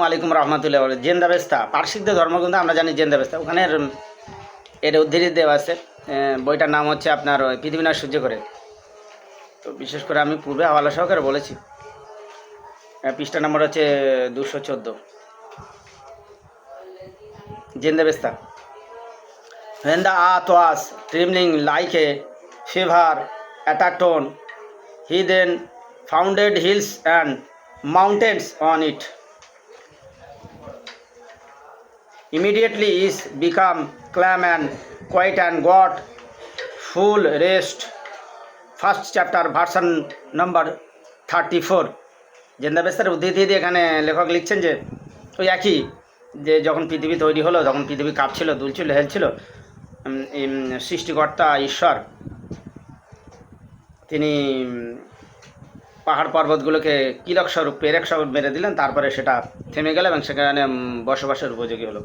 আলাইকুম রহমতুল্লাহ জেন্দাবেস্তা পার্শ্বিকদের ধর্মগ্রন্থ আমরা জানি জেন্দাবেস্তা ওখানে এর উদ্ধৃতি দেওয়া আছে। বইটার নাম হচ্ছে আপনার ওই পৃথিবীনাথ সূর্য করে। তো বিশেষ করে আমি পূর্বে হাওয়ালা সহকারে বলেছি। পৃষ্ঠা নম্বর হচ্ছে দুশো চোদ্দ। Zend Avesta the earth was trembling like a fever attacked on, he then founded hills and Immediately is become calm and quiet and got full rest. First chapter version number thirty four জেন্দাবেস্তার উদ্ধৃতি দিয়ে এখানে লেখক লিখছেন যে, ওই একই, যে যখন পৃথিবী তৈরি হলো তখন পৃথিবী কাঁপছিল, দুলছিল, হেলছিল সৃষ্টিকর্তা ঈশ্বর, তিনি পাহাড় পর্বতগুলোকে কিলক স্বরূপ পেরেক স্বরূপ মেরে দিলেন, তারপরে সেটা থেমে গেল এবং সেখানে বসবাসের উপযোগী হলো।